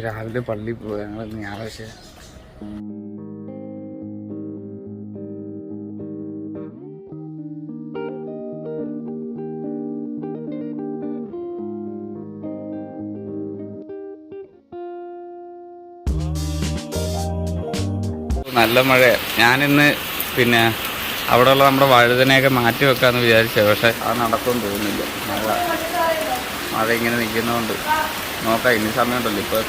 രാവിലെ പള്ളിയിൽ പോയി. ഞങ്ങൾ ഞായറാഴ്ച. നല്ല മഴ. ഞാനിന്ന് പിന്നെ അവിടെയുള്ള നമ്മുടെ വഴുതനെയൊക്കെ മാറ്റി വെക്കാമെന്ന് വിചാരിച്ചത്. പക്ഷെ അത് നടക്കുമെന്ന് തോന്നുന്നില്ല. മഴ. മഴ ഇങ്ങനെ നിൽക്കുന്നതുകൊണ്ട് നോക്കാം. ഇനി സമയമുണ്ടല്ലോ. ഇപ്പോൾ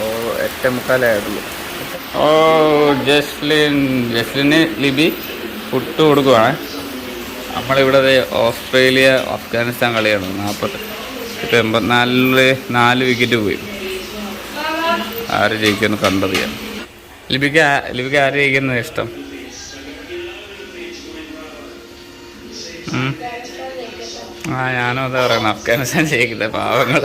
ഓ എട്ട് മുക്കാലായിട്ടുള്ളൂ ഓ ജസ്ലിൻ ജസ്ലിന് ലിബി പുട്ട് കൊടുക്കുവാണ്. നമ്മളിവിടെ ഓസ്ട്രേലിയ അഫ്ഗാനിസ്ഥാൻ കളിയാണ്. നാൽപ്പത് ഇപ്പം എൺപത്തിനാലിൽ നാല് വിക്കറ്റ് പോയി. ആര് ജയിക്കുമെന്ന് കണ്ടറിയാം. ലിപിക്ക് ലിബിക്ക് ആര് ജയിക്കുന്നത് ഇഷ്ടം? ഞാനും അതാ പറയുന്നത് അഫ്ഗാനിസ്ഥാൻ ജയിക്കില്ല പാവങ്ങൾ.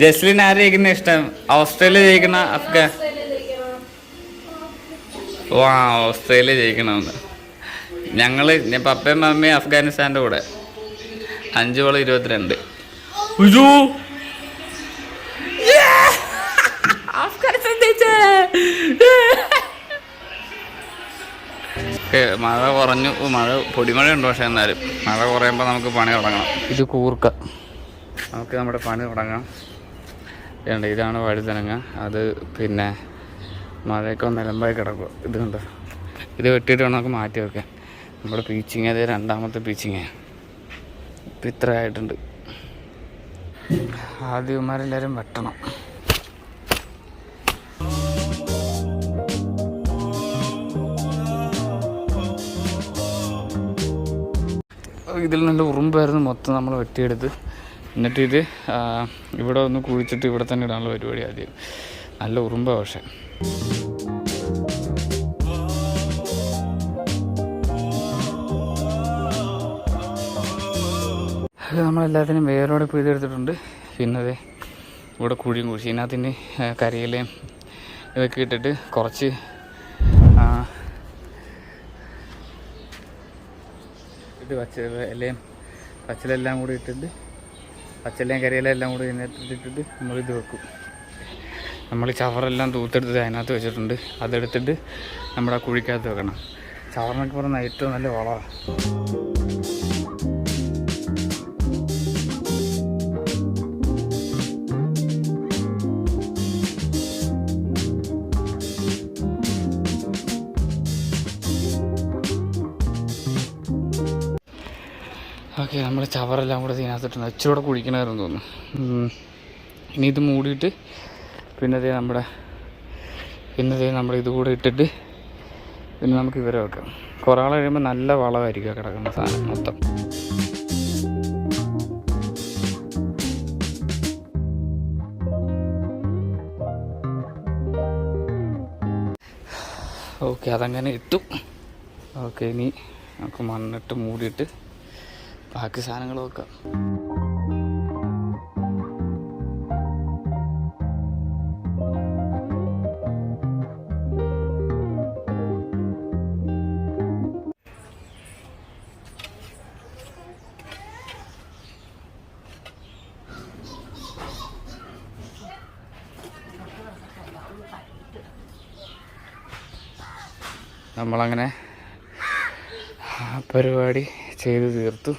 ജസ്ലിൻ ആര് ജയിക്കുന്ന ഇഷ്ടം? ഓസ്ട്രേലിയ ജയിക്കണ അഫ്ഗാൻ ഓ ആ ഓസ്ട്രേലിയ ജയിക്കണമെന്ന്. ഞങ്ങൾ പപ്പയും മമ്മയും അഫ്ഗാനിസ്ഥാന്റെ കൂടെ. അഞ്ച് വളം ഇരുപത്തിരണ്ട്. അയ്യോ ഒക്കെ മഴ കുറഞ്ഞു മഴ പൊടിമഴയുണ്ട് പക്ഷെ എന്നാലും. മഴ കുറയുമ്പോൾ നമുക്ക് പണി തുടങ്ങണം. ഇത് കൂർക്ക. നമുക്ക് നമ്മുടെ പണി തുടങ്ങാം. വേണ്ട ഇതാണ് വഴുതനങ്ങ. അത് പിന്നെ മഴയൊക്കെ നിലമ്പായി കിടക്കുക ഇത് കണ്ടോ? ഇത് വെട്ടിയിട്ട് വേണം നമുക്ക് മാറ്റി വെക്കാൻ. നമ്മുടെ പീച്ചിങ് അത് രണ്ടാമത്തെ പീച്ചിങ്. ഇപ്പം ഇത്ര ആയിട്ടുണ്ട്. ആദ്യമാരെല്ലാവരും വെട്ടണം. ഇതിൽ നല്ല ഉറുമ്പായിരുന്നു മൊത്തം നമ്മൾ വെട്ടിയെടുത്ത്. എന്നിട്ട് ഇത് ഇവിടെ ഒന്ന് കുഴിച്ചിട്ട് ഇവിടെ തന്നെ ഇടാനുള്ള പരിപാടി ആദ്യം. നല്ല ഉറുമ്പാണ് പക്ഷേ. അത് നമ്മളെല്ലാത്തിനും വേരോടെ പിഴുതെടുത്തിട്ടുണ്ട്. പിന്നെ അതെ ഇവിടെ കുഴിയും കുഴിച്ച് ഇതിനകത്തിന്റെ കരയിലേയും ഇതൊക്കെ ഇട്ടിട്ട് കുറച്ച് ഇത് പച്ച ഇലയും പച്ചിലെല്ലാം കൂടി ഇട്ടിട്ട് പച്ചിലയും കരിയില എല്ലാം കൂടി ഇതിനകത്ത് ഇട്ടിട്ട് നമ്മളിത് വെക്കും. നമ്മൾ ചവറെല്ലാം തൂത്തെടുത്ത് അതിനകത്ത് വെച്ചിട്ടുണ്ട്. അതെടുത്തിട്ട് നമ്മുടെ കുഴിക്കകത്ത് വെക്കണം. ചവറിനൊക്കെ പറഞ്ഞാൽ ഏറ്റവും നല്ല വളമാണ്. ഓക്കെ നമ്മൾ ചവറെല്ലാം കൂടെ ഇതിനകത്തിട്ടുണ്ട്. ഇച്ചിരി കുഴിക്കണമായിരുന്നു തോന്നുന്നു. ഇനി ഇത് മൂടിയിട്ട് പിന്നെ ദേ നമ്മുടെ പിന്നെ ദേ നമ്മുടെ ഇത് കൂടെ ഇട്ടിട്ട് പിന്നെ നമുക്ക് ഇവരെ വെക്കാം. കുറേ ആൾ കഴിയുമ്പോൾ നല്ല വളമായിരിക്കും കിടക്കുന്ന സാധനം മൊത്തം. ഓക്കെ അതങ്ങനെ ഇട്ടു. ഓക്കെ ഇനി നമുക്ക് മണ്ണിട്ട് മൂടിയിട്ട് ബാക്കി സാധനങ്ങൾ നോക്കാം നമ്മളങ്ങനെ പരിപാടി ചെയ്തു തീർത്തു.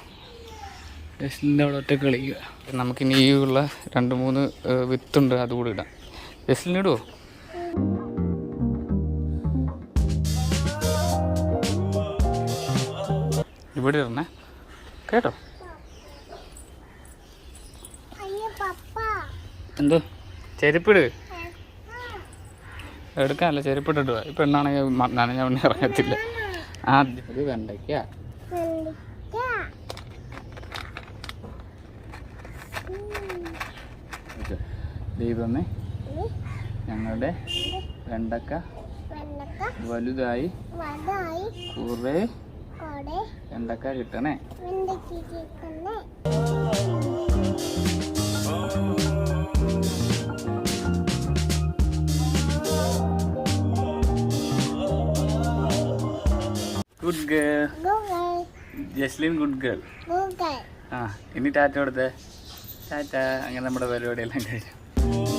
ജസ്റ്റിന്റെ അവിടെ ഒറ്റ കളിക്കുക. നമുക്കിനി ഈ ഉള്ള രണ്ട് മൂന്ന് വിത്ത് വിത്തുണ്ട് അതുകൂടി ഇടാം. ജസ്റ്റിന് ഇടുമോ ഇവിടെ ഇടണേ. കേട്ടോ? എന്തോ? ചെരുപ്പിട്. എടുക്കാനല്ല ചെരുപ്പിട്ടിട്ടുവാ ഇപ്പം എന്നാണെങ്കിൽ നനഞ്ഞ ഇറങ്ങത്തില്ല. ആദ്യം ഇത് വെണ്ടയ്ക്ക. ദൈവമേ ഞങ്ങളുടെ വെണ്ടക്ക വലുതായി കുറേ വെണ്ടക്ക കിട്ടണേ. Good girl Jaslin good girl ആ ഇനി ടാറ്റ കൊടുത്തേ. ടാറ്റ അങ്ങനെ നമ്മുടെ പരിപാടിയെല്ലാം കഴിഞ്ഞു. Oh.